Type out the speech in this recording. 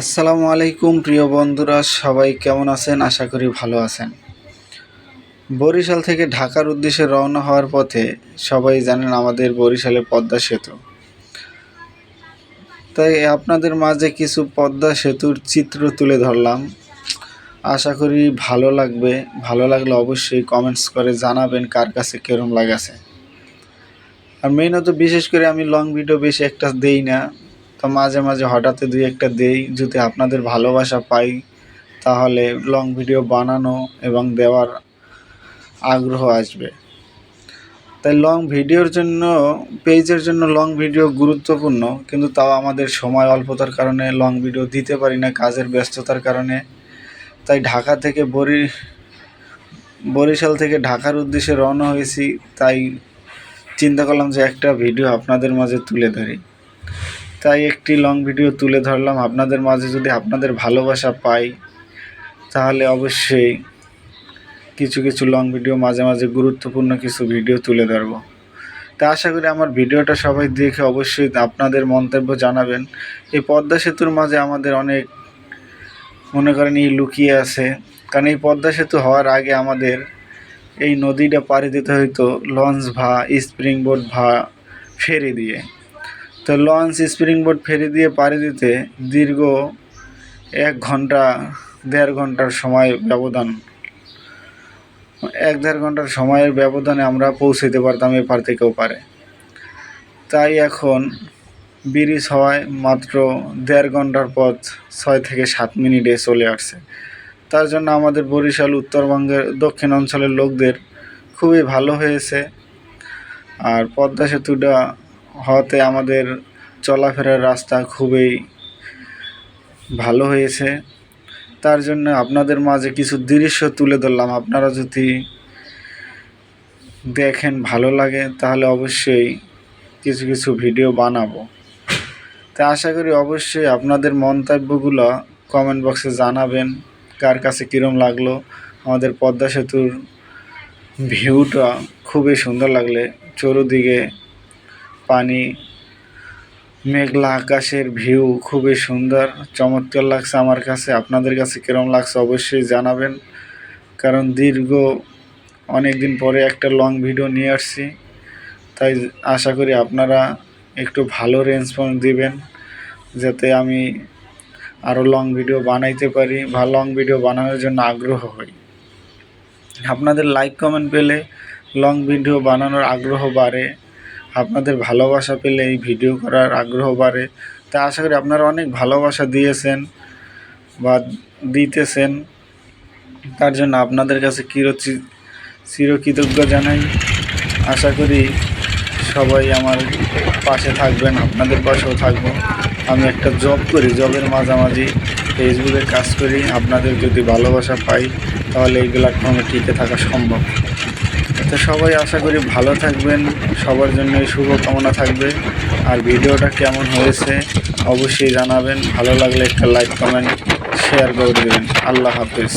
আসসালামু আলাইকুম, প্রিয় বন্ধুরা, সবাই কেমন আছেন? আশা করি ভালো আছেন। বরিশাল থেকে ঢাকার উদ্দেশ্যে রওনা হওয়ার পথে সবাই জানেন আমাদের বরিশালে পদ্মা সেতু। তাই আপনাদের মাঝে কিছু পদ্মা সেতুর চিত্র তুলে ধরলাম। আশা করি ভালো লাগবে। ভালো লাগলে অবশ্যই কমেন্টস করে জানাবেন কার কাছে কেরম লাগাছে। আর মেইনত বিশেষ করে আমি লং ভিডিও বেশি একটা দেই না। তো মাঝে মাঝে হঠাৎ দুই একটা দেই, যদি আপনাদের ভালোবাসা পাই, তাহলে লং ভিডিও বানানো এবং দেওয়ার আগ্রহ আসবে। তাই লং ভিডিওর জন্য পেজের জন্য লং ভিডিও গুরুত্বপূর্ণ, কিন্তু তাও আমাদের সময় অল্পতার কারণে লং ভিডিও দিতে পারি না, কাজের ব্যস্ততার কারণে। তাই ঢাকা থেকে বরি, বরিশাল থেকে ঢাকার উদ্দেশ্যে রওনা হয়েছি, তাই চিন্তা করলাম যে একটা ভিডিও আপনাদের মাঝে তুলে ধরি। তাই একটি লং ভিডিও তুলে ধরলাম। আপনাদের মাঝে যদি আপনাদের ভালোবাসা পাই, তাহলে অবশ্যই কিছু কিছু লং ভিডিও মাঝে মাঝে গুরুত্বপূর্ণ কিছু ভিডিও তুলে ধরবো। তা আশা করি আমার ভিডিওটা সবাই দেখে অবশ্যই আপনাদের মন্তব্য জানাবেন। এই পদ্মা সেতুর মাঝে আমাদের অনেক মনে করেন এই লুকিয়ে আছে। কারণ এই পদ্মা সেতু হওয়ার আগে আমাদের এই নদীটা পাড়ি দিতে হইতো লঞ্চ ভা স্প্রিং বোট ভা, ফেরি দিয়ে। তো লঞ্চ স্প্রিং বোট ফেরি দিয়ে পাড়ি দিতে দীর্ঘ এক ঘণ্টা, দেড় ঘণ্টার সময় ব্যবধান। এক দেড় ঘণ্টার সময়ের ব্যবধানে আমরা পৌঁছতে পারতাম এপার থেকেও পারে। তাই এখন ব্রিজ হওয়ায় মাত্র দেড় ঘণ্টার পথ ছয় থেকে সাত মিনিটে চলে আসছে। তার জন্য আমাদের বরিশাল, উত্তরবঙ্গের দক্ষিণ অঞ্চলের লোকদের খুবই ভালো হয়েছে। আর পদ্মা সেতুটা হওয়াতে আমাদের চলাফেরার রাস্তা খুবই ভালো হয়েছে। তার জন্য আপনাদের মাঝে কিছু দৃশ্য তুলে ধরলাম। আপনারা যদি দেখেন ভালো লাগে, তাহলে অবশ্যই কিছু কিছু ভিডিও বানাবো। তা আশা করি অবশ্যই আপনাদের মন্তব্যগুলো কমেন্ট বক্সে জানাবেন, কার কাছে কীরম লাগল। আমাদের পদ্মা সেতুর ভিউটা খুবই সুন্দর লাগলে, চতুর্দিকে পানি, মেঘলা আকাশের ভিউ খুবই সুন্দর, চমৎকার লাগছে আমার কাছে, আপনাদের কাছে কীরম লাগছে অবশ্যই জানাবেন, কারণ দীর্ঘ অনেক দিন পরে একটা লং ভিডিও নিয়ে আসছি, তাই আশা করি আপনারা একটু ভালো রেসপন্স দিবেন, যাতে আমি আরও লং ভিডিও বানাইতে পারি বা লং ভিডিও বানানোর জন্য আগ্রহ হই। আপনাদের লাইক কমেন্ট পেলে লং ভিডিও বানানোর আগ্রহ বাড়ে আপনাদের ভালোবাসা পেলে এই ভিডিও করার আগ্রহ বাড়ে। তা আশা করি আপনারা অনেক ভালোবাসা দিয়েছেন বা দিতেছেন। তার জন্য আপনাদের কাছে চিরচি চিরকৃতজ্ঞ জানাই। আশা করি সবাই আমার পাশে থাকবেন, আপনাদের পাশেও থাকব। আমি একটা জব করি জবের মাঝামাঝি। ফেসবুকে কাজ করি। আপনাদের যদি ভালোবাসা পাই, তাহলে এই প্ল্যাটফর্মে টিকে থাকা সম্ভব। তো সবাই আশা করি ভালো থাকবেন, সবার জন্য শুভকামনা থাকবে। আর ভিডিওটা কেমন হয়েছে অবশ্যই জানাবেন, ভালো লাগলে একটা লাইক কমেন্ট শেয়ার করে দেবেন। আল্লাহ হাফিজ।